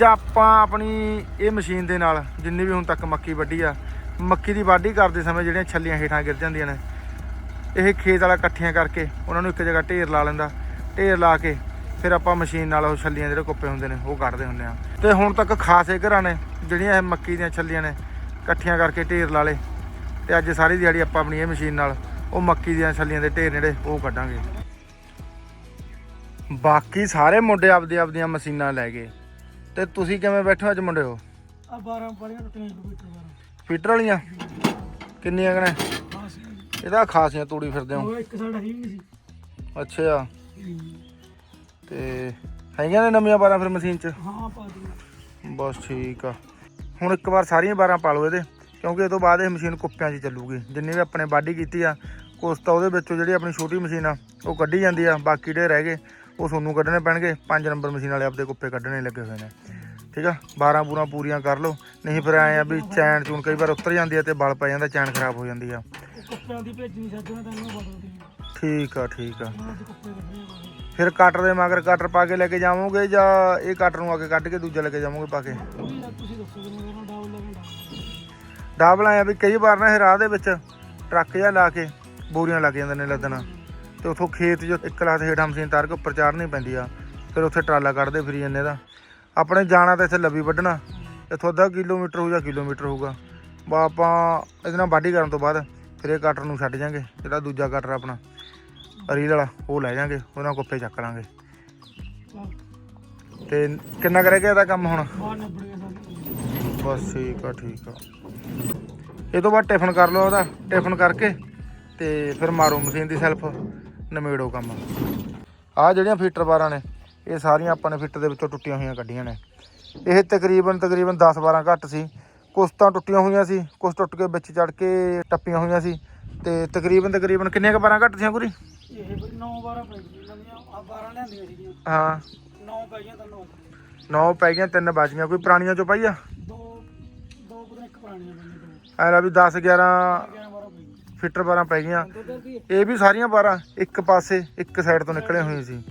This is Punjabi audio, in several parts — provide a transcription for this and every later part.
ਅੱਜ ਆਪਾਂ ਆਪਣੀ ਇਹ ਮਸ਼ੀਨ ਦੇ ਨਾਲ ਜਿੰਨੀ ਵੀ ਹੁਣ ਤੱਕ ਮੱਕੀ ਵੱਢੀ ਆ, ਮੱਕੀ ਦੀ ਵਾਢੀ ਕਰਦੇ ਸਮੇਂ ਜਿਹੜੀਆਂ ਛੱਲੀਆਂ ਹੇਠਾਂ ਗਿਰ ਜਾਂਦੀਆਂ ਨੇ, ਇਹ ਖੇਤ ਵਾਲਾ ਇਕੱਠੀਆਂ ਕਰਕੇ ਉਹਨਾਂ ਨੂੰ ਇੱਕ ਜਗ੍ਹਾ ਢੇਰ ਲਾ ਲੈਂਦਾ, ਢੇਰ ਲਾ ਕੇ ਫਿਰ ਆਪਾਂ ਮਸ਼ੀਨ ਨਾਲ ਉਹ ਛੱਲੀਆਂ ਜਿਹੜੇ ਕੁੱਪੇ ਹੁੰਦੇ ਨੇ, ਉਹ ਕੱਢਦੇ ਹੁੰਦੇ ਆ। ਤੇ ਹੁਣ ਤੱਕ ਖਾਸੇ ਘਰਾਂ ਨੇ ਜਿਹੜੀਆਂ ਇਹ ਮੱਕੀ ਦੀਆਂ ਛੱਲੀਆਂ ਨੇ, ਇਕੱਠੀਆਂ ਕਰਕੇ ਢੇਰ ਲਾ ਲੇ ਤੇ ਅੱਜ ਸਾਰੀ ਦਿਹਾੜੀ ਆਪਾਂ ਆਪਣੀ ਇਹ ਮਸ਼ੀਨ ਨਾਲ ਉਹ ਮੱਕੀ ਦੀਆਂ ਛੱਲੀਆਂ ਦੇ ਢੇਰ ਜਿਹੜੇ ਉਹ ਕੱਢਾਂਗੇ। ਬਾਕੀ ਸਾਰੇ ਮੁੰਡੇ ਆਪਦੀ ਆਪਦੀਆਂ ਮਸ਼ੀਨਾਂ ਲੈ ਗਏ। ਤੇ ਤੁਸੀਂ ਕਿਵੇਂ ਬੈਠੇ ਹੋ ਅੱਜ ਮੁੰਡੇ ਹੋ? ਆ 12 ਪਾਲੀਆਂ ਟੁੱਟੀਆਂ ਕੰਪਿਊਟਰ ਬਾਰਾਂ। ਫੀਟਰ ਵਾਲੀਆਂ? ਕਿੰਨੀਆਂ ਕਨੇ ਬਸ ਇਹਦਾ ਖਾਸੀਆਂ ਤੂੜੀ ਫਿਰਦੇ ਹੋ। ਉਹ ਇੱਕ ਸਾਡਾ ਹੀ ਨਹੀਂ ਸੀ। ਅੱਛਾ। ਤੇ ਹੈਗੀਆਂ ਨੇ ਨਵੀਆਂ ਬਾਰਾਂ ਫਿਰ ਮਸ਼ੀਨ 'ਚ? ਹਾਂ ਪਾ ਦਿਓ ਬਸ ਠੀਕ ਆ। ਹੁਣ ਇੱਕ ਵਾਰ ਸਾਰੀਆਂ ਬਾਰਾਂ ਪਾ ਲਓ ਇਹਦੇ ਕਿਉਂਕਿ ਇਹ ਤੋਂ ਬਾਅਦ ਇਹ ਮਸ਼ੀਨ ਕੁੱਪਿਆਂ 'ਚ ਚੱਲੂਗੀ। ਜਿੰਨੀ ਵੀ ਆਪਣੇ ਵਾਢੀ ਕੀਤੀ ਆ ਕੁਛ ਤਾਂ ਉਹਦੇ ਵਿੱਚੋਂ ਜਿਹੜੀ ਆਪਣੀ ਛੋਟੀ ਮਸ਼ੀਨ ਆ ਉਹ ਕੱਢੀ ਜਾਂਦੀ ਆ ਬਾਕੀ ਜਿਹੜੇ ਰਹਿ ਗਏ। ਉਹ ਤੁਹਾਨੂੰ ਕੱਢਣੇ ਪੈਣਗੇ। 5 ਨੰਬਰ ਮਸ਼ੀਨ ਵਾਲੇ ਆਪਦੇ ਕੁੱਪੇ ਕੱਢਣੇ ਲੱਗੇ ਹੋਏ ਨੇ। ਠੀਕ ਆ? 12 ਬੂਰਾਂ ਪੂਰੀਆਂ ਕਰ ਲਓ। ਨਹੀਂ ਫਿਰ ਐਂ ਆ ਵੀ ਚੈਨ ਚੂਨ ਕਈ ਵਾਰ ਉਤਰ ਜਾਂਦੀ ਆ ਤੇ ਬਲ ਪੈ ਜਾਂਦਾ ਚੈਨ ਖਰਾਬ ਹੋ ਜਾਂਦੀ ਆ। ਉਹ ਕੁੱਪਿਆਂ ਦੀ ਭੇਜਣੀ ਸੱਜਣਾ ਤਾਂ ਇਹਨੂੰ ਬਦਲਦੀ ਠੀਕ ਆ ਠੀਕ ਆ। ਆ ਫਿਰ ਕਟਰ ਦੇ ਮਗਰ ਕਟਰ ਪਾ ਕੇ ਲੈ ਕੇ ਜਾਵੋਗੇ ਜਾਂ ਇਹ ਕਟਰ ਨੂੰ ਅੱਗੇ ਕੱਢ ਕੇ ਦੂਜਾ ਲੈ ਕੇ ਜਾਵੋਗੇ ਪਾ ਕੇ? ਕਿ ਡਾਬਲ ਆਇਆ ਵੀ ਕਈ ਵਾਰ ਨਾ ਇਹ ਰਾਹ ਦੇ ਵਿੱਚ ਟਰੱਕ ਜਿਹਾ ਲਾ ਕੇ ਬੋਰੀਆਂ ਲੱਗ ਜਾਂਦੇ ਨੇ ਲੱਦਣਾ। ਤੇ ਉਥੋਂ ਖੇਤ ਜੋ ਇੱਕ ਲਾਤ ਹੇਠਾਂ ਮਸ਼ੀਨ ਤਾਰ ਕੇ ਉੱਪਰ ਚਾੜਨੀ ਪੈਂਦੀ ਆ। ਫਿਰ ਉੱਥੇ ਟਰਾਲਾ ਕੱਢਦੇ ਫਿਰੀ ਜਾਂਦੇ ਦਾ ਆਪਣੇ ਜਾਣਾ ਤਾਂ ਇੱਥੇ ਲੱਭੀ ਵੱਢਣਾ। ਇੱਥੋਂ ਅੱਧਾ ਕਿਲੋਮੀਟਰ ਹੋ ਜਾਂ ਕਿਲੋਮੀਟਰ ਹੋਊਗਾ। ਬਾ ਆਪਾਂ ਇਹਦੇ ਨਾਲ ਵਾਢੀ ਕਰਨ ਤੋਂ ਬਾਅਦ ਫਿਰ ਇਹ ਕਟਰ ਨੂੰ ਛੱਡ ਜਾਾਂਗੇ ਜਿਹੜਾ ਦੂਜਾ ਕਟਰ ਆਪਣਾ। ਰੀਲ ਵਾਲਾ ਉਹ ਲੈ ਜਾਾਂਗੇ ਉਹਨਾਂ ਕੁੱਪੇ ਚੱਕ ਲਾਂਗੇ। ਤੇ ਕਿੰਨਾ ਕਰੇਗਾ ਇਹਦਾ ਕੰਮ ਹੁਣ? ਬਸ ਠੀਕ ਆ ਠੀਕ ਆ। ਇਹ ਤੋਂ ਬਾਅਦ ਟਿਫਨ ਕਰ ਲਓ ਉਹਦਾ ਟਿਫਨ ਕਰਕੇ ਤੇ ਫਿਰ ਮਾਰੋ ਮਸ਼ੀਨ ਦੀ ਸੈਲਫ। ਨਮੇੜੋ ਕੰਮ। ਆ ਜਿਹੜੀਆਂ ਫੀਟਰ ਬਾਰਾਂ ਨੇ ਇਹ ਸਾਰੀਆਂ ਆਪਾਂ ਨੇ ਫੀਟਰ ਦੇ ਵਿੱਚੋਂ ਟੁੱਟੀਆਂ ਹੋਈਆਂ ਕੱਢੀਆਂ ਨੇ। ਇਹ ਤਕਰੀਬਨ ਤਕਰੀਬਨ 10 12 ਘੱਟ ਸੀ। ਕੁਛ ਤਾਂ ਟੁੱਟੀਆਂ ਹੋਈਆਂ ਸੀ ਕੁਛ ਟੁੱਟ ਕੇ ਵਿੱਚ ਚੜ ਕੇ ਟੱਪੀਆਂ ਹੋਈਆਂ ਸੀ। ਤੇ ਤਕਰੀਬਨ ਤਕਰੀਬਨ ਕਿੰਨੀਆਂ ਕੁ ਬਾਰਾਂ ਘੱਟ ਸੀਆਂ ਗੁਰੀ ਇਹ 9 12 ਪੈ ਗਈਆਂ ਨਵੀਆਂ ਆ 12 ਲਿਆਂਦੀਆਂ ਸੀਗੀਆਂ। ਹਾਂ। 9 ਪੈ ਗਈਆਂ ਤਾਂ 9 9 ਪੈ ਗਈਆਂ ਤਿੰਨ ਬਚ ਗਈਆਂ। ਕੋਈ ਪੁਰਾਣੀਆਂ ਚੋਂ ਪਾਈ ਆ? ਦੋ ਦੋ ਪਤਾ ਇੱਕ ਪੁਰਾਣੀਆਂ ਐ ਲਾ ਵੀ 10 11 11 12 ਪੈ ਗਈਆਂ ਫੀਟਰ ਬਾਰਾਂ ਪੈ ਗਈਆਂ। ਇਹ ਵੀ ਸਾਰੀਆਂ ਬਾਰਾਂ ਇੱਕ ਪਾਸੇ ਇੱਕ ਸਾਈਡ ਤੋਂ ਨਿਕਲੇ ਹੋਏ ਸੀ।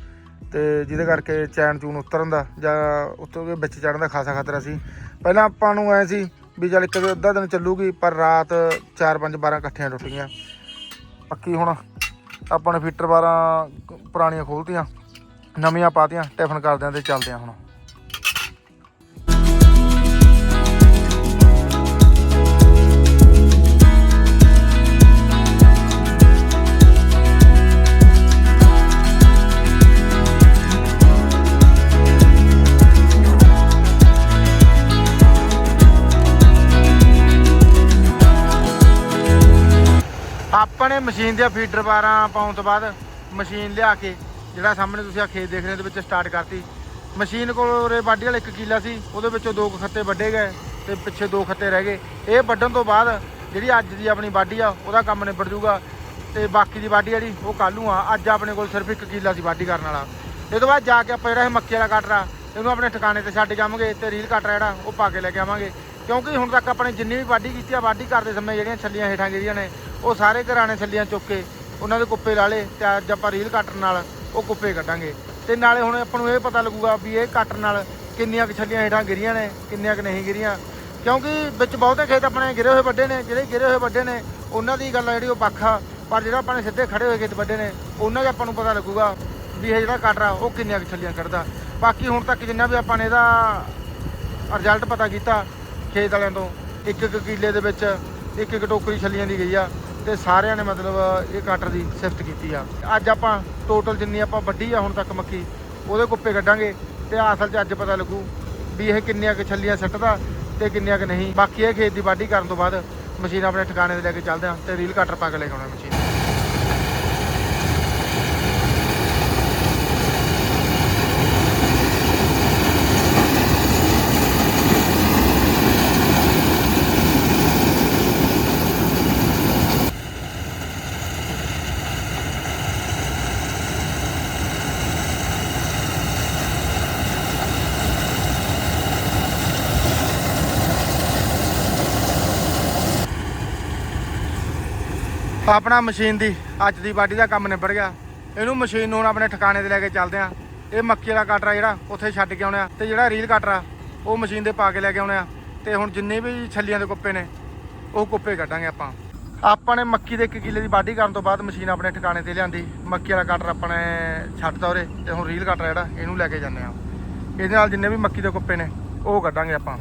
ਤੇ ਜਿਹਦੇ ਕਰਕੇ ਚੈਨ ਚੂਨ ਉਤਰਨ ਦਾ ਜਾਂ ਉੱਤੋਂ ਦੇ ਵਿੱਚ ਚੜਨ ਦਾ ਖਾਸਾ ਖਤਰਾ ਸੀ। ਪਹਿਲਾਂ ਆਪਾਂ ਨੂੰ ਐ ਸੀ ਵੀ ਚੱਲ ਇੱਕ ਅੱਧਾ ਦਿਨ ਚੱਲੂਗੀ ਪਰ ਰਾਤ 4 5 12 ਇਕੱਠੀਆਂ ਟੁੱਟ ਗਈਆਂ। ਪੱਕੀ ਹੁਣ ਆਪਾਂ ਨੇ ਫੀਟਰ ਬਾਰਾਂ ਪੁਰਾਣੀਆਂ ਖੋਲਤੀਆਂ ਨਵੀਆਂ ਪਾਤੀਆਂ ਟਿਫਨ ਕਰਦੇ ਆਂ ਤੇ ਚੱਲਦੇ ਆਂ ਹੁਣ। ਆਪਾਂ ਨੇ ਮਸ਼ੀਨ ਦੀਆਂ ਫੀਡਰ ਬਾਰਾਂ ਪਾਉਣ ਤੋਂ ਬਾਅਦ ਮਸ਼ੀਨ ਲਿਆ ਕੇ, ਜਿਹੜਾ ਸਾਹਮਣੇ ਤੁਸੀਂ ਆ ਖੇਤ ਦੇਖ ਰਹੇ ਦੇ ਵਿੱਚ ਸਟਾਰਟ ਕਰਤੀ। ਮਸ਼ੀਨ ਕੋਲ ਉਰੇ ਵਾਢੀ ਵਾਲਾ ਇੱਕ ਕਿੱਲਾ ਸੀ, ਉਹਦੇ ਵਿੱਚੋਂ ਦੋ ਕੁ ਖੱਤੇ ਵੱਢੇ ਗਏ ਤੇ ਪਿੱਛੇ ਦੋ ਖੱਤੇ ਰਹਿ ਗਏ। ਇਹ ਵੱਢਣ ਤੋਂ ਬਾਅਦ ਜਿਹੜੀ ਅੱਜ ਦੀ ਆਪਣੀ ਵਾਢੀ ਆ, ਉਹਦਾ ਕੰਮ ਨਿਬੜ ਜੂਗਾ ਤੇ ਬਾਕੀ ਦੀ ਵਾਢੀ ਜਿਹੜੀ, ਉਹ ਕੱਲ੍ਹ ਨੂੰ ਆ। ਅੱਜ ਆਪਣੇ ਕੋਲ ਸਿਰਫ ਇੱਕ ਕਿੱਲਾ ਸੀ ਵਾਢੀ ਕਰਨ ਵਾਲਾ। ਇਹ ਤੋਂ ਬਾਅਦ ਜਾ ਕੇ ਆਪਾਂ ਜਿਹੜਾ ਇਹ ਮੱਕੀ ਵਾਲਾ ਕਟਰ, ਇਹਨੂੰ ਆਪਣੇ ਠਿਕਾਣੇ ਤੇ ਛੱਡ ਜਾਵਾਂਗੇ ਤੇ ਰੀਲ ਕਟਰ ਜਿਹੜਾ, ਉਹ ਪਾ ਕੇ ਲੈ ਕੇ ਆਵਾਂਗੇ। ਕਿਉਂਕਿ ਹੁਣ ਤੱਕ ਆਪਣੇ ਜਿੰਨੀ ਵੀ ਵਾਢੀ ਕੀਤੀ ਆ, ਵਾਢੀ ਕਰਦੇ ਸਮੇਂ ਜਿਹੜੀਆਂ ਛੱਲੀਆਂ ਹੇਠਾਂ ਗਿਰੀਆਂ ਨੇ ਉਹ ਸਾਰੇ ਘਰਾਣੇ ਥੱਲੀਆਂ ਚੁੱਕ ਕੇ ਉਹਨਾਂ ਦੇ ਕੁੱਪੇ ਲਾ ਲੇ ਤੇ ਅੱਜ ਆਪਾਂ ਰੀਲ ਕੱਟਣ ਨਾਲ ਉਹ ਕੁੱਪੇ ਕੱਢਾਂਗੇ। ਤੇ ਨਾਲੇ ਹੁਣ ਆਪਾਂ ਨੂੰ ਇਹ ਪਤਾ ਲੱਗੂਗਾ ਵੀ ਇਹ ਕੱਟਣ ਨਾਲ ਕਿੰਨੀਆਂ ਕੁ ਛੱਲੀਆਂ ਹੇਠਾਂ ਗਿਰੀਆਂ ਨੇ, ਕਿੰਨੀਆਂ ਕੁ ਨਹੀਂ ਗਿਰੀਆਂ। ਕਿਉਂਕਿ ਵਿੱਚ ਬਹੁਤੇ ਖੇਤ ਆਪਣੇ ਗਿਰੇ ਹੋਏ ਵੱਡੇ ਨੇ, ਜਿਹੜੇ ਗਿਰੇ ਹੋਏ ਵੱਡੇ ਨੇ, ਉਹਨਾਂ ਦੀ ਗੱਲ ਆ ਜਿਹੜੀ ਉਹ ਵੱਖਾ ਪਰ ਜਿਹੜਾ ਆਪਾਂ ਨੇ ਸਿੱਧੇ ਖੜੇ ਹੋਏ ਖੇਤ ਵੱਡੇ ਨੇ, ਉਹਨਾਂ 'ਚ ਆਪਾਂ ਨੂੰ ਪਤਾ ਲੱਗੂਗਾ ਵੀ ਇਹ ਜਿਹੜਾ ਕਟਰ ਆ ਉਹ ਕਿੰਨੀਆਂ ਕੁ ਛੱਲੀਆਂ ਕੱਢਦਾ। ਬਾਕੀ ਹੁਣ ਤੱਕ ਜਿੰਨਾ ਵੀ ਆਪਾਂ ਨੇ ਇਹਦਾ ਰਿਜ਼ਲਟ ਪਤਾ ਕੀਤਾ ਖੇਤ ਵਾਲਿਆਂ ਤੋਂ ਇੱਕ ਇੱਕ ਕਿੱਲੇ ਦੇ ਵਿੱਚ ਇੱਕ ਇੱਕ ਟੋਕਰੀ ਛੱਲੀਆਂ ਦੀ ਗਈ ਆ। ਤੇ ਸਾਰਿਆਂ ਨੇ ਮਤਲਬ ਇਹ ਕਟਰ ਦੀ ਸਿਫਤ ਕੀਤੀ ਆ। ਅੱਜ ਆਪਾਂ ਟੋਟਲ ਜਿੰਨੀ ਆਪਾਂ ਵੱਢੀ ਆ ਹੁਣ ਤੱਕ ਮੱਕੀ, ਉਹਦੇ ਕੁੱਪੇ ਕੱਢਾਂਗੇ ਤੇ ਅਸਲ 'ਚ ਅੱਜ ਪਤਾ ਲੱਗੂ ਵੀ ਇਹ ਕਿੰਨੀਆਂ ਕੁ ਛੱਲੀਆਂ ਸੱਟਦਾ ਤੇ ਕਿੰਨੀਆਂ ਕੁ ਨਹੀਂ। ਬਾਕੀ ਇਹ ਖੇਤ ਦੀ ਵਾਢੀ ਕਰਨ ਤੋਂ ਬਾਅਦ ਮਸ਼ੀਨ ਆਪਣੇ ਠਿਕਾਣੇ ਤੇ ਲੈ ਕੇ ਚੱਲਦੇ ਆ ਤੇ ਰੀਲ ਕਟਰ ਪਾ ਕੇ ਲੈ ਕੇ ਆਉਣਾ ਮਸ਼ੀਨ। ਆਪਣਾ ਮਸ਼ੀਨ ਦੀ ਅੱਜ ਦੀ ਵਾਢੀ ਦਾ ਕੰਮ ਨਿਬੜ ਗਿਆ। ਇਹਨੂੰ ਮਸ਼ੀਨ ਨੂੰ ਹੁਣ ਆਪਣੇ ਠਿਕਾਣੇ ਤੇ ਲੈ ਕੇ ਚੱਲਦੇ ਆ। ਇਹ ਮੱਕੀ ਵਾਲਾ ਕਟਰ ਆ ਜਿਹੜਾ, ਉੱਥੇ ਛੱਡ ਕੇ ਆਉਣਾ। ਤੇ ਜਿਹੜਾ ਰੀਲ ਕਟਰ ਆ ਉਹ ਮਸ਼ੀਨ ਦੇ ਪਾ ਕੇ ਲੈ ਕੇ ਆਉਣੇ। ਆ ਤੇ ਹੁਣ ਜਿੰਨੇ ਵੀ ਛੱਲੀਆਂ ਦੇ ਕੁੱਪੇ ਨੇ, ਉਹ ਕੁੱਪੇ ਕੱਢਾਂਗੇ ਆਪਾਂ। ਆਪਾਂ ਨੇ ਮੱਕੀ ਦੇ 1 ਕਿੱਲੇ ਦੀ ਵਾਢੀ ਕਰਨ ਤੋਂ ਬਾਅਦ ਮਸ਼ੀਨ ਆਪਣੇ ਠਿਕਾਣੇ ਤੇ ਲਿਆਂਦੀ। ਮੱਕੀ ਵਾਲਾ ਕਟਰ ਆਪਾਂ ਨੇ ਛੱਡਤਾ ਉਰੇ। ਤੇ ਹੁਣ ਰੀਲ ਕਟਰ ਜਿਹੜਾ, ਇਹਨੂੰ ਲੈ ਕੇ ਜਾਂਦੇ ਆ। ਇਹਦੇ ਨਾਲ ਜਿੰਨੇ ਵੀ ਮੱਕੀ ਦੇ ਕੁੱਪੇ ਨੇ, ਉਹ ਕੱਢਾਂਗੇ ਆਪਾਂ।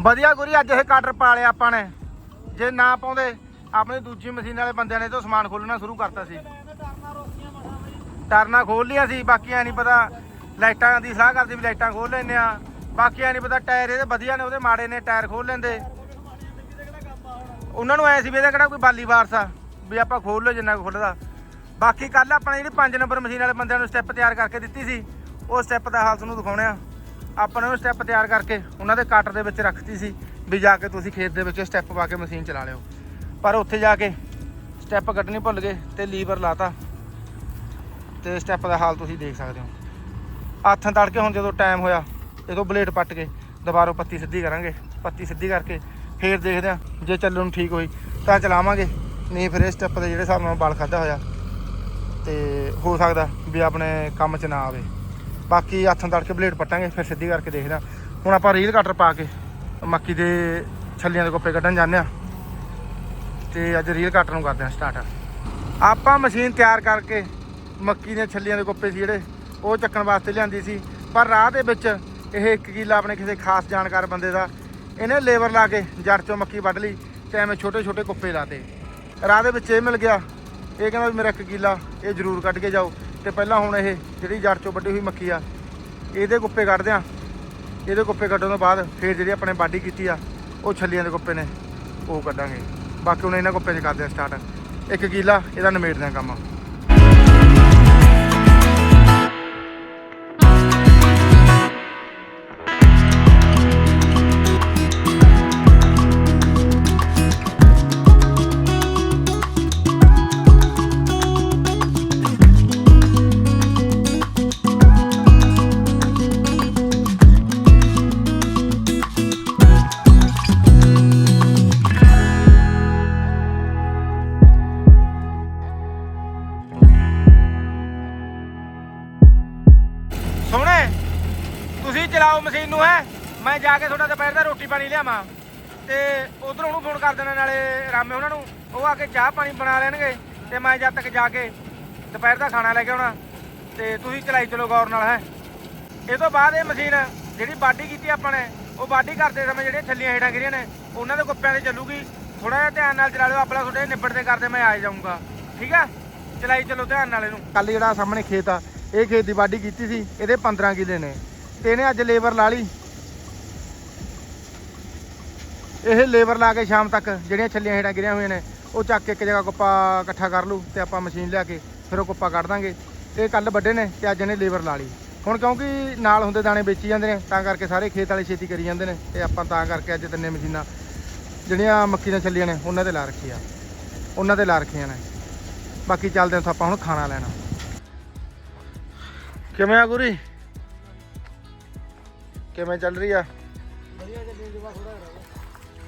ਵਧੀਆ ਗੁਰੀ, ਅੱਜ ਇਹ ਕਟਰ ਪਾ ਲਿਆ ਆਪਾਂ ਨੇ। ਜੇ ਨਾ ਪਾਉਂਦੇ ਆਪਣੇ ਦੂਜੀ ਮਸ਼ੀਨ ਵਾਲੇ ਬੰਦਿਆਂ ਨੇ ਤੋਂ ਸਮਾਨ ਖੋਲਣਾ ਸ਼ੁਰੂ ਕਰਤਾ ਸੀ। ਟਰਨਾ ਖੋਲ ਲਿਆ ਸੀ, ਬਾਕੀ ਐ ਨਹੀਂ ਪਤਾ ਲਾਈਟਾਂ ਦੀ ਸਲਾਹ ਕਰਦੀ ਵੀ ਲਾਈਟਾਂ ਖੋਲ ਲੈਨੇ ਆ ਬਾਕੀ ਐ ਨਹੀਂ ਪਤਾ ਟਾਇਰ ਇਹਦੇ ਵਧੀਆ ਨੇ, ਉਹਦੇ ਮਾੜੇ ਨੇ ਟਾਇਰ ਖੋਲ ਲੈਂਦੇ। ਉਹਨਾਂ ਨੂੰ ਐ ਸੀ ਵੀ ਇਹਦਾ ਕਿਹੜਾ ਕੋਈ ਬਾਲੀ ਵਾਰਸ ਆ, ਵੀ ਆਪਾਂ ਖੋਲ ਲਓ ਜਿੰਨਾ ਕੁ ਖੁੱਲਦਾ ਬਾਕੀ ਕੱਲ ਆਪਾਂ ਜਿਹੜੀ 5 ਨੰਬਰ ਮਸ਼ੀਨ ਵਾਲੇ ਬੰਦਿਆਂ ਨੂੰ ਸਟੈਪ ਤਿਆਰ ਕਰਕੇ ਦਿੱਤੀ ਸੀ, ਉਹ ਸਟੈਪ ਦਾ ਹਾਲ ਤੁਹਾਨੂੰ ਦਿਖਾਉਣੇ ਆ ਆਪਾਂ ਨੇ ਉਹ ਸਟੈਪ ਤਿਆਰ ਕਰਕੇ ਉਹਨਾਂ ਦੇ ਕੱਟ ਦੇ ਵਿੱਚ ਰੱਖਤੀ ਸੀ, ਵੀ ਜਾ ਕੇ ਤੁਸੀਂ ਖੇਤ ਦੇ ਵਿੱਚ ਸਟੈਪ ਪਾ ਕੇ ਮਸ਼ੀਨ ਚਲਾ ਲਿਓ। ਪਰ ਉੱਥੇ ਜਾ ਕੇ ਸਟੈਪ ਕੱਢਣੀ ਭੁੱਲ ਗਏ ਤੇ ਲੀਵਰ ਲਾਤਾ। ਤੇ ਸਟੈਪ ਦਾ ਹਾਲ ਤੁਸੀਂ ਦੇਖ ਸਕਦੇ ਹੋ। ਹੱਥਾਂ ਤੜ ਕੇ ਹੁਣ ਜਦੋਂ ਟਾਈਮ ਹੋਇਆ ਇਹਦੋਂ ਬਲੇਡ ਪੱਟ ਕੇ ਦੁਬਾਰਾ ਪੱਤੀ ਸਿੱਧੀ ਕਰਾਂਗੇ। ਪੱਤੀ ਸਿੱਧੀ ਕਰਕੇ ਫੇਰ ਦੇਖਦੇ ਆ ਜੇ ਚੱਲਣ ਨੂੰ ਠੀਕ ਹੋਈ ਤਾਂ ਚਲਾਵਾਂਗੇ। ਨਹੀਂ ਫਿਰ ਇਹ ਸਟੈਪ ਦੇ ਜਿਹੜੇ ਹਿਸਾਬ ਨਾਲ ਬਲ ਖਾਦਾ ਹੋਇਆ। ਤੇ ਹੋ ਸਕਦਾ ਵੀ ਆਪਣੇ ਕੰਮ 'ਚ ਨਾ ਆਵੇ। ਬਾਕੀ ਹੱਥਾਂ ਤੜ ਕੇ ਬਲੇਡ ਪੱਟਾਂਗੇ, ਫਿਰ ਸਿੱਧੀ ਕਰਕੇ ਦੇਖਦੇ ਆ ਹੁਣ ਆਪਾਂ ਰੀਲ ਕਟਰ ਪਾ ਕੇ ਮੱਕੀ ਦੇ ਛੱਲੀਆਂ ਦੇ ਕੋਪੇ ਕੱਢਣ ਜਾਂਦੇ ਆ ਤੇ ਅੱਜ ਰੀਲ ਕੱਟ ਨੂੰ ਕਰਦੇ ਹਾਂ ਸਟਾਰਟ ਆਪਾਂ ਮਸ਼ੀਨ ਤਿਆਰ ਕਰਕੇ ਮੱਕੀ ਦੀਆਂ ਛੱਲੀਆਂ ਦੇ ਕੋਪੇ ਸੀ ਜਿਹੜੇ, ਉਹ ਚੱਕਣ ਵਾਸਤੇ ਲਿਆਂਦੀ ਸੀ। ਪਰ ਰਾਹ ਦੇ ਵਿੱਚ ਇਹ ਇੱਕ ਕਿੱਲਾ ਆਪਣੇ ਕਿਸੇ ਖਾਸ ਜਾਣਕਾਰ ਬੰਦੇ ਦਾ, ਇਹਨੇ ਲੇਬਰ ਲਾ ਕੇ ਜੜ ਚੋਂ ਮੱਕੀ ਵੱਢ ਲਈ ਤੇ ਐਵੇਂ ਛੋਟੇ ਛੋਟੇ ਕੁੱਪੇ ਲਾਤੇ। ਰਾਹ ਦੇ ਵਿੱਚ ਇਹ ਮਿਲ ਗਿਆ। ਇਹ ਕਹਿੰਦਾ ਵੀ ਮੇਰਾ ਇੱਕ ਕਿੱਲਾ, ਇਹ ਜ਼ਰੂਰ ਕੱਢ ਕੇ ਜਾਓ। ਤੇ ਪਹਿਲਾਂ ਹੁਣ ਇਹ ਜਿਹੜੀ ਜੜ ਚੋਂ ਵੱਢੀ ਹੋਈ ਮੱਕੀ ਆ, ਇਹਦੇ ਕੁੱਪੇ ਕੱਢਦੇ ਆ ਇਹਦੇ ਕੁੱਪੇ ਕੱਢਣ ਤੋਂ ਬਾਅਦ ਫਿਰ ਜਿਹੜੀ ਆਪਣੇ ਬਾਡੀ ਕੀਤੀ ਆ, ਉਹ ਛੱਲੀਆਂ ਦੇ ਕੁੱਪੇ ਨੇ, ਉਹ ਕੱਢਾਂਗੇ। ਬਾਕੀ ਹੁਣ ਇਹਨਾਂ ਕੁੱਪੇ 'ਚ ਕਰਦੇ ਆ ਸਟਾਰਟ ਇੱਕ ਕਿਲਾ ਇਹਦਾ ਨਿਮੇੜਦੇ ਆ ਕੰਮ। ਲਿਆਵਾਂ। ਤੇ ਉਧਰ ਉਹਨੂੰ ਫੋਨ ਕਰ ਦੇਣਾ, ਨਾਲੇ ਰਾਮੇ ਉਹਨਾਂ ਨੂੰ। ਉਹ ਆ ਕੇ ਚਾਹ ਪਾਣੀ ਬਣਾ ਲੈਣਗੇ, ਤੇ ਮੈਂ ਜਦ ਤੱਕ ਜਾ ਕੇ ਦੁਪਹਿਰ ਦਾ ਖਾਣਾ ਲੈ ਕੇ ਆਉਣਾ। ਤੇ ਤੁਸੀਂ ਚਲਾਈ ਚਲੋ ਗੌਰ ਨਾਲ, ਹੈ। ਇਹ ਤੋਂ ਬਾਅਦ ਇਹ ਮਸ਼ੀਨ ਜਿਹੜੀ ਬਾਡੀ ਕੀਤੀ ਆਪਾਂ ਨੇ, ਉਹ ਬਾਡੀ ਕਰਦੇ ਸਮੇਂ ਜਿਹੜੀਆਂ ਥੱਲੀਆਂ ਹੇਠਾਂ ਗਿਰੀਆਂ ਨੇ, ਉਹਨਾਂ ਦੇ ਕੁੱਪਿਆਂ ਤੇ ਚੱਲੂਗੀ। ਥੋੜਾ ਜਿਹਾ ਧਿਆਨ ਨਾਲ ਚਲਾ ਲਿਓ, ਆਪਣਾ ਤੁਹਾਡੇ ਨਿਬੜਦੇ ਕਰਦੇ ਮੈਂ ਆ ਜਾਊਂਗਾ। ਠੀਕ ਆ? ਚਲਾਈ ਚਲੋ ਧਿਆਨ ਨਾਲ ਇਹਨੂੰ। ਕੱਲ ਜਿਹੜਾ ਸਾਹਮਣੇ ਖੇਤ ਆ, ਇਹ ਖੇਤ ਦੀ ਵਾਢੀ ਕੀਤੀ ਸੀ, ਇਹਦੇ 15 ਕਿੱਲੇ ਨੇ। ਤੇ ਇਹਨੇ ਅੱਜ ਲੇਬਰ ਲਾ ਲਈ। ਇਹ ਲੇਬਰ ਲਾ ਕੇ ਸ਼ਾਮ ਤੱਕ ਜਿਹੜੀਆਂ ਛੱਲੀਆਂ ਹੇਠਾਂ ਗਿਰੀਆਂ ਹੋਈਆਂ ਨੇ, ਉਹ ਚੱਕ ਕੇ ਇੱਕ ਜਗ੍ਹਾ ਕੁੱਪਾ ਇਕੱਠਾ ਕਰ ਲੂ ਤੇ ਆਪਾਂ ਮਸ਼ੀਨ ਲਿਆ ਕੇ ਫਿਰ ਉਹ ਕੁੱਪਾ ਕੱਢ ਦਾਂਗੇ। ਇਹ ਕੱਲ ਵੱਡੇ ਨੇ ਤੇ ਅੱਜ ਇਹਨੇ ਲੇਬਰ ਲਾ ਲਈ। ਹੁਣ ਕਿਉਂਕਿ ਨਾਲ ਹੁੰਦੇ ਦਾਣੇ ਵੇਚੀ ਜਾਂਦੇ ਨੇ, ਤਾਂ ਕਰਕੇ ਸਾਰੇ ਖੇਤ ਵਾਲੇ ਛੇਤੀ ਕਰੀ ਜਾਂਦੇ ਨੇ ਤੇ ਆਪਾਂ ਤਾਂ ਕਰਕੇ ਅੱਜ ਤਿੰਨੇ ਮਸ਼ੀਨਾਂ ਜਿਹੜੀਆਂ ਮੱਕੀ ਦੀਆਂ ਛੱਲੀਆਂ ਨੇ, ਉਹਨਾਂ ਤੇ ਲਾ ਰੱਖੀਆਂ। ਉਹਨਾਂ ਤੇ ਲਾ ਰੱਖੀਆਂ ਨੇ। ਬਾਕੀ ਚੱਲਦੇ ਹਾਂ ਉੱਥੋਂ ਆਪਾਂ ਹੁਣ ਖਾਣਾ ਲੈਣਾ। ਕਿਵੇਂ ਆ ਗੁਰੀ? ਕਿਵੇਂ ਚੱਲ ਰਹੀ ਆ? ਵਧੀਆ ਚੱਲੀ ਜਵਾ ਥੋੜਾ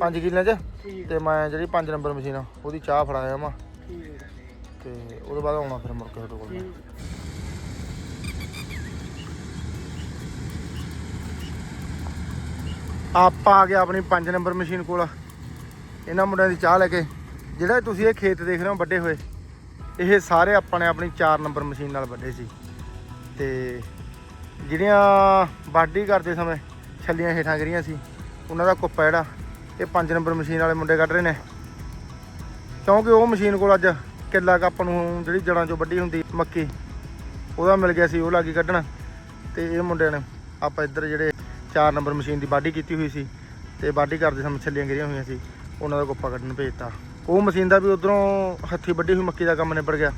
5 ਕਿੱਲਿਆਂ 'ਚ? ਠੀਕ। ਤੇ ਮੈਂ ਜਿਹੜੀ 5 ਨੰਬਰ ਮਸ਼ੀਨ ਆ ਉਹਦੀ ਚਾਹ ਫੜਾਇਆ ਮੈਂ ਠੀਕ ਤੇ ਉਹਦੇ ਬਾਅਦ ਆਉਣਾ ਫਿਰ ਮੁੜ ਕੇ ਤੁਹਾਡੇ ਕੋਲ ਮੈਂ। ਠੀਕ। ਆਪਾਂ ਆ ਗਏ ਆਪਣੀ 5 ਨੰਬਰ ਮਸ਼ੀਨ ਕੋਲ। ਇਹਨਾਂ ਮੁੰਡਿਆਂ ਦੀ ਚਾਹ ਲੈ ਕੇ। ਜਿਹੜਾ ਤੁਸੀਂ ਇਹ ਖੇਤ ਦੇਖ ਰਹੇ ਹੋ ਵੱਡੇ ਹੋਏ ਇਹ ਸਾਰੇ ਆਪਾਂ ਨੇ ਆਪਣੀ 4 ਨੰਬਰ ਮਸ਼ੀਨ ਨਾਲ ਵੱਡੇ ਸੀ। ਤੇ ਜਿਹੜੀਆਂ ਵਾਢੀ ਕਰਦੇ ਸਮੇਂ ਛੱਲੀਆਂ ਹੇਠਾਂ ਗਿਰੀਆਂ ਸੀ ਉਹਨਾਂ ਦਾ ਕੁੱਪਾ ਜਿਹੜਾ ਇਹ 5 ਨੰਬਰ ਮਸ਼ੀਨ ਵਾਲੇ ਮੁੰਡੇ ਕੱਢ ਰਹੇ ਨੇ। ਕਿਉਂਕਿ ਉਹ ਮਸ਼ੀਨ ਕੋਲ ਅੱਜ ਕਿੱਲਾ ਕੱਪ ਨੂੰ ਜਿਹੜੀ ਜੜਾਂ ਚੋਂ ਵੱਡੀ ਹੁੰਦੀ, ਮੱਕੀ, ਉਹਦਾ ਮਿਲ ਗਿਆ ਸੀ, ਉਹ ਲਾਗੀ ਕੱਢਣ। ਤੇ ਇਹ ਮੁੰਡਿਆਂ ਨੇ ਆਪਾਂ ਇੱਧਰ ਜਿਹੜੇ 4 ਨੰਬਰ ਮਸ਼ੀਨ ਦੀ ਵਾਢੀ ਕੀਤੀ ਹੋਈ ਸੀ, ਤੇ ਵਾਢੀ ਕਰਦੇ ਸਮੇਂ ਛੱਲੀਆਂ ਗਿਰੀਆਂ ਹੋਈਆਂ ਸੀ, ਉਹਨਾਂ ਦਾ ਕੁੱਪਾ ਕੱਢਣ ਭੇਜਤਾ। ਉਹ ਮਸ਼ੀਨ ਦਾ ਵੀ ਉਧਰੋਂ ਹੱਥੀ ਵੱਢੀ ਹੋਈ ਮੱਕੀ ਦਾ ਕੰਮ ਨਿਬੜ ਗਿਆ।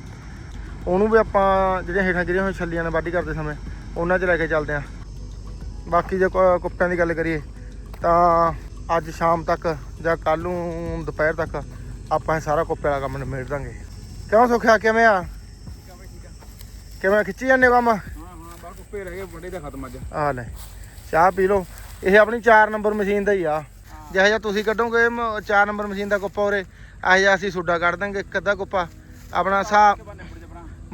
ਉਹਨੂੰ ਵੀ ਆਪਾਂ ਜਿਹੜੀਆਂ ਹੇਠਾਂ ਗਿਰੀਆਂ ਹੋਈਆਂ ਛੱਲੀਆਂ ਨਾਲ ਵਾਢੀ ਕਰਦੇ ਸਮੇਂ, ਉਹਨਾਂ 'ਚ ਲੈ ਕੇ ਚੱਲਦੇ ਆਂ। ਬਾਕੀ ਜੇ ਕੁ- ਕੁੱਪਿਆਂ ਦੀ ਗੱਲ ਕਰੀਏ, ਤਾਂ ਅੱਜ ਸ਼ਾਮ ਤੱਕ ਜਾਂ ਕੱਲ ਨੂੰ ਦੁਪਹਿਰ ਤੱਕ ਆਪਾਂ ਇਹ ਸਾਰਾ ਕੁੱਪੇ ਵਾਲਾ ਕੰਮ ਨਿਬੇੜ ਦਾਂਗੇ। ਕਿਉਂ ਸੁਖਿਆ? ਕਿਵੇਂ ਆ? ਕਿਵੇਂ ਖਿੱਚੀ ਜਾਂਦੇ ਕੰਮ? ਹਾਂ ਹਾਂ ਬਾ ਕੁੱਪੇ ਰਹਿ ਗਏ ਵੱਡੇ ਦਾ ਖਤਮ ਅੱਜ। ਆ ਲੈ ਚਾਹ ਪੀ ਲਓ। ਇਹ ਆਪਣੀ 4 ਨੰਬਰ ਮਸ਼ੀਨ ਦਾ ਹੀ ਆ। ਜਿਹੋ ਜਿਹਾ ਤੁਸੀਂ ਕੱਢੋਗੇ 4 ਨੰਬਰ ਮਸ਼ੀਨ ਦਾ ਕੁੱਪਾ ਉਰੇ ਇਹੋ ਜਿਹਾ ਅਸੀਂ ਸੁੱਡਾ ਕੱਢ ਦਾਂਗੇ ਇੱਕ ਅੱਧਾ ਕੁੱਪਾ। ਆਪਣਾ ਹਿਸਾਬ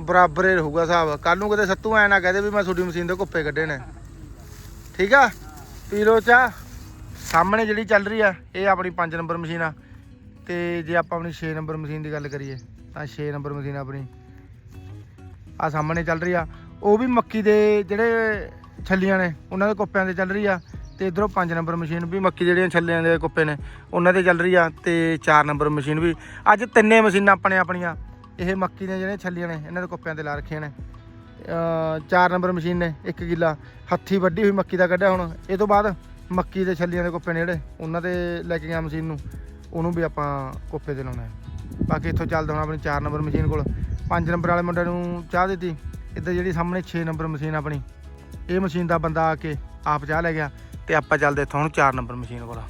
ਬਰਾਬਰ ਹੀ ਰਹੂਗਾ ਹਿਸਾਬ ਕੱਲ ਨੂੰ ਕਿਤੇ ਸੱਤੂ ਐ ਨਾ ਕਹਦੇ ਵੀ ਮੈਂ ਤੁਹਾਡੀ ਮਸ਼ੀਨ ਦੇ ਕੁੱਪੇ ਕੱਢੇ ਨੇ। ਠੀਕ ਆ? ਪੀ ਲਓ ਚਾਹ। ਸਾਹਮਣੇ ਜਿਹੜੀ ਚੱਲ ਰਹੀ ਆ, ਇਹ ਆਪਣੀ 5 ਨੰਬਰ ਮਸ਼ੀਨ ਆ। ਤੇ ਜੇ ਆਪਾਂ ਆਪਣੀ 6 ਨੰਬਰ ਮਸ਼ੀਨ ਦੀ ਗੱਲ ਕਰੀਏ, ਤਾਂ 6 ਨੰਬਰ ਮਸ਼ੀਨ ਆਪਣੀ ਆ ਸਾਹਮਣੇ ਚੱਲ ਰਹੀ ਆ। ਉਹ ਵੀ ਮੱਕੀ ਦੇ ਜਿਹੜੇ ਛੱਲੀਆਂ ਨੇ, ਉਹਨਾਂ ਦੇ ਕੁੱਪਿਆਂ ਤੇ ਚੱਲ ਰਹੀ ਆ। ਤੇ ਇਧਰੋਂ 5 ਨੰਬਰ ਮਸ਼ੀਨ ਵੀ ਮੱਕੀ ਜਿਹੜੀਆਂ ਛੱਲੀਆਂ ਦੇ ਕੁੱਪੇ ਨੇ, ਉਹਨਾਂ ਤੇ ਚੱਲ ਰਹੀ ਆ। ਤੇ 4 ਨੰਬਰ ਮਸ਼ੀਨ ਵੀ। ਅੱਜ ਤਿੰਨੇ ਮਸ਼ੀਨਾਂ ਆਪਣੇ ਆਪਣੀਆਂ। ਇਹ ਮੱਕੀ ਦੀਆਂ ਜਿਹੜੀਆਂ ਛੱਲੀਆਂ ਨੇ, ਇਹਨਾਂ ਦੇ ਕੁੱਪਿਆਂ ਤੇ ਲਾ ਰੱਖੀਆਂ ਨੇ। 4 ਨੰਬਰ ਮਸ਼ੀਨ ਨੇ 1 ਕਿੱਲਾ। ਹੱਥੀ ਵੱਢੀ ਹੋਈ ਮੱਕੀ ਦਾ ਕੱਢਿਆ ਹੁਣ। ਇਹ ਤੋਂ ਬਾਅਦ ਮੱਕੀ ਦੇ ਛੱਲੀਆਂ ਦੇ ਕੁੱਪੇ ਨੇ ਜਿਹੜੇ, ਉਹਨਾਂ ਤੇ ਲੈ ਕੇ ਗਿਆ ਮਸ਼ੀਨ ਨੂੰ, ਉਹਨੂੰ ਵੀ ਆਪਾਂ ਕੁੱਪੇ ਤੇ ਲਾਉਣਾ ਹੈ। ਬਾਕੀ ਇੱਥੋਂ ਚੱਲਦਾ ਹੁਣ ਆਪਣੀ 4 ਨੰਬਰ ਮਸ਼ੀਨ ਕੋਲ। 5 ਨੰਬਰ ਵਾਲੇ ਮੁੰਡੇ ਨੂੰ ਚਾਹ ਦਿੱਤੀ। ਇੱਧਰ ਜਿਹੜੀ ਸਾਹਮਣੇ 6 ਨੰਬਰ ਮਸ਼ੀਨ ਆਪਣੀ, ਇਹ ਮਸ਼ੀਨ ਦਾ ਬੰਦਾ ਆ ਕੇ ਆਪ ਚਾਹ ਲੈ ਗਿਆ ਤੇ ਆਪਾਂ ਚੱਲਦੇ ਇੱਥੋਂ ਹੁਣ 4 ਨੰਬਰ ਮਸ਼ੀਨ ਕੋਲ।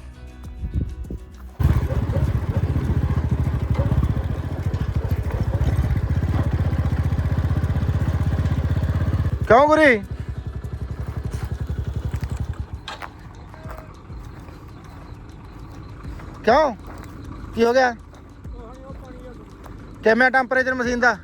ਕਿਉਂ ਗੁਰੀ? ਕਿਉਂ? ਕੀ ਹੋ ਗਿਆ? ਕਿਵੇਂ ਟੈਂਪਰੇਚਰ ਮਸ਼ੀਨ ਦਾ।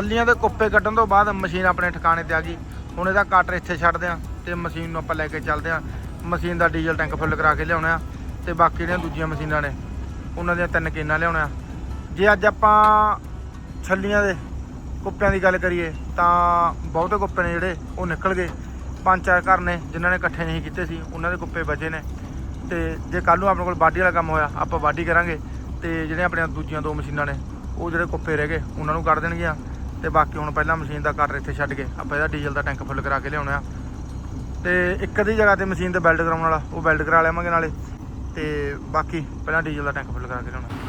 ਛੱਲੀਆਂ ਦੇ ਕੁੱਪੇ ਕੱਢਣ ਤੋਂ ਬਾਅਦ ਮਸ਼ੀਨ ਆਪਣੇ ਠਿਕਾਣੇ ਤੇ ਆ ਗਈ। ਹੁਣ ਇਹਦਾ ਕਟਰ ਇੱਥੇ ਛੱਡਦੇ ਆ ਤੇ ਮਸ਼ੀਨ ਨੂੰ ਆਪਾਂ ਲੈ ਕੇ ਚੱਲਦੇ ਆ। ਮਸ਼ੀਨ ਦਾ ਡੀਜ਼ਲ ਟੈਂਕ ਫੁੱਲ ਕਰਾ ਕੇ ਲਿਆਉਣਾ ਆ ਤੇ ਬਾਕੀ ਜਿਹੜੀਆਂ ਦੂਜੀਆਂ ਮਸ਼ੀਨਾਂ ਨੇ। ਉਹਨਾਂ ਦੀਆਂ ਤਿੰਨ ਕੇਨਾਂ ਲਿਆਉਣਾ ਆ। ਜੇ ਅੱਜ ਆਪਾਂ ਛੱਲੀਆਂ ਦੇ ਕੁੱਪਿਆਂ ਦੀ ਗੱਲ ਕਰੀਏ ਤਾਂ ਬਹੁਤੇ ਕੁੱਪੇ ਨੇ ਜਿਹੜੇ, ਉਹ ਨਿਕਲ ਗਏ। ਪੰਜ ਚਾਰ ਘਰ ਨੇ ਜਿਨ੍ਹਾਂ ਨੇ ਇਕੱਠੇ ਨਹੀਂ ਕੀਤੇ ਸੀ, ਉਹਨਾਂ ਦੇ ਕੁੱਪੇ ਬਚੇ ਨੇ। ਤੇ ਜੇ ਕੱਲ ਨੂੰ ਆਪਣੇ ਕੋਲ ਵਾਢੀ ਵਾਲਾ ਕੰਮ ਹੋਇਆ, ਆਪਾਂ ਵਾਢੀ ਕਰਾਂਗੇ। ਤੇ ਜਿਹੜੀਆਂ ਆਪਣੀਆਂ ਦੂਜੀਆਂ ਦੋ ਮਸ਼ੀਨਾਂ ਨੇ, ਉਹ ਜਿਹੜੇ ਕੁੱਪੇ ਰਹਿ ਗਏ, ਉਹਨਾਂ ਨੂੰ ਕੱਢ ਦੇਣਗੀਆਂ। ਤੇ ਬਾਕੀ ਹੁਣ ਪਹਿਲਾਂ ਮਸ਼ੀਨ ਦਾ ਕਟਰ ਇੱਥੇ ਛੱਡ ਕੇ ਆਪਾਂ ਇਹਦਾ ਡੀਜ਼ਲ ਦਾ ਟੈਂਕ ਫੁੱਲ ਕਰਾ ਕੇ ਲਿਆਉਣਾ ਆ। ਤੇ ਇੱਕ ਅੱਧੀ ਜਗ੍ਹਾ ਤੇ ਮਸ਼ੀਨ ਤੇ ਵੈਲਡ ਕਰਾਉਣ ਵਾਲਾ, ਉਹ ਵੈਲਡ ਕਰਾ ਲਿਆਵਾਂਗੇ ਨਾਲੇ। ਤੇ ਬਾਕੀ ਪਹਿਲਾਂ ਡੀਜ਼ਲ ਦਾ ਟੈਂਕ ਫੁੱਲ ਕਰਾ ਕੇ ਲਿਆਉਣਾ।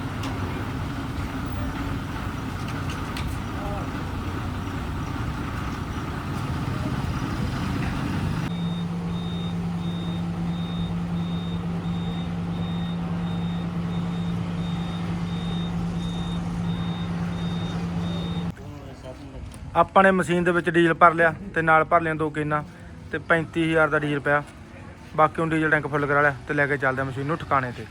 ਆਪਾਂ ਨੇ ਮਸ਼ੀਨ ਦੇ ਵਿੱਚ ਡੀਜ਼ਲ ਭਰ ਲਿਆ ਤੇ ਨਾਲ ਭਰ ਲਿਆ ਦੋ ਕੇਨਾਂ ਤੇ 35000 ਦਾ ਡੀਜ਼ਲ ਪਿਆ। ਬਾਕੀ ਹੁਣ ਡੀਜ਼ਲ ਟੈਂਕ ਫੁੱਲ ਕਰਾ ਲਿਆ ਤੇ ਲੈ ਕੇ ਚੱਲਦੇ ਮਸ਼ੀਨ ਨੂੰ ਠਿਕਾਣੇ ਤੇ।